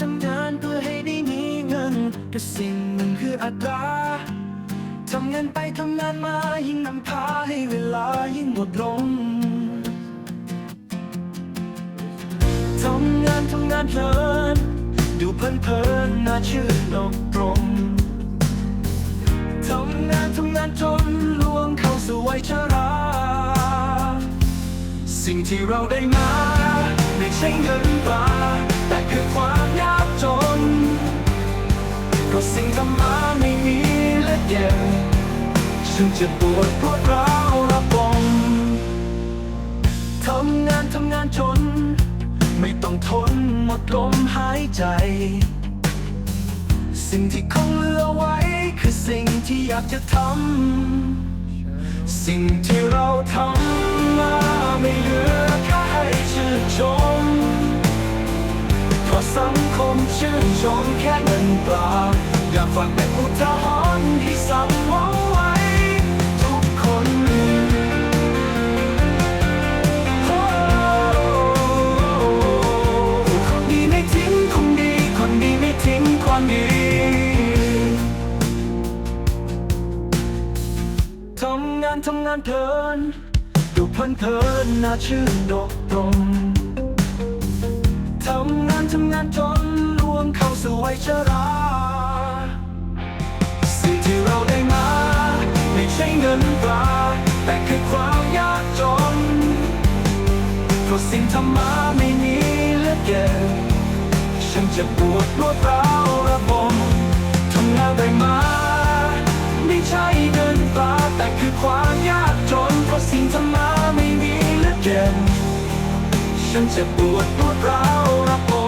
ทำงานเพื่อให้ได้มีเงิน แต่สิ่งหนึ่งคืออัตราทำงานไปทำงานมายิ่งนำพาให้เวลายิ่งหมดลงทำงานทำงานเพลิน ดูเพลินเพลินน่าชื่นอกตรงทำงานทำงานจนล่วงเข้าสู่วัยชรา สิ่งที่เราได้มา ไม่ใช่เงินตราแต่คือความยากจนเพราะสิ่งทำมาไม่มีและเย็นฉันจะปวดปวดร้าวระบมทำงานทำงานจน ไม่ต้องทนหมดลมหายใจ สิ่งที่คงเหลือไว้ คือสิ่งที่อยากจะทำสิ่งที่เราทำ ชื่นชมแค่เงินปล่าอยากฝากเป็นอุทาหรณ์ให้สั่งเอาไว้ทุกคนคนดีไม่ทิ้งคนดี คนดีไม่ทิ้งความดีทำงานทำงานเพลินดูเพลินเพลินน่าชื่นดกตรงทำงานทำงานจนล่วง เข้าสู่วัยชรา สิ่งที่เราได้มา ไม่ใช่เงินตราแต่คือความยากจนเพราะสิ่งทำมาไม่มีเหลือเก็บฉันจะปวดรวดร้าวระบมทำงานได้มา ไม่ใช่เงินตราแต่คือความยากจนเพราะสิ่งทำมาไม่มีเหลือเก็บฉันจะปวดรวดร้าวระบม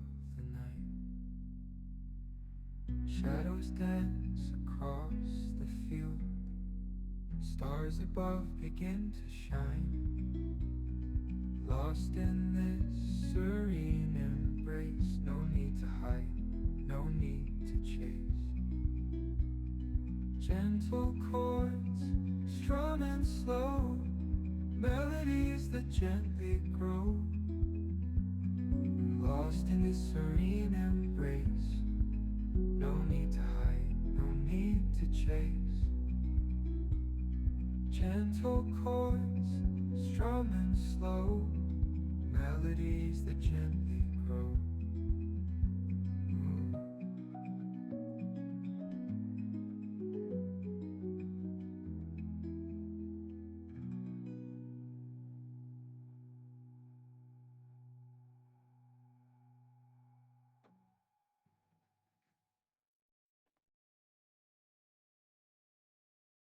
Shadows dance across the field, stars above begin to shine. Lost in this serene embrace, no need to hide, no need to chase. Gentle chords, strum and slow, melodies that gently grow. Lost in this serene embrace, no chase. Gentle chords, strum and slow, melodies that gently grow.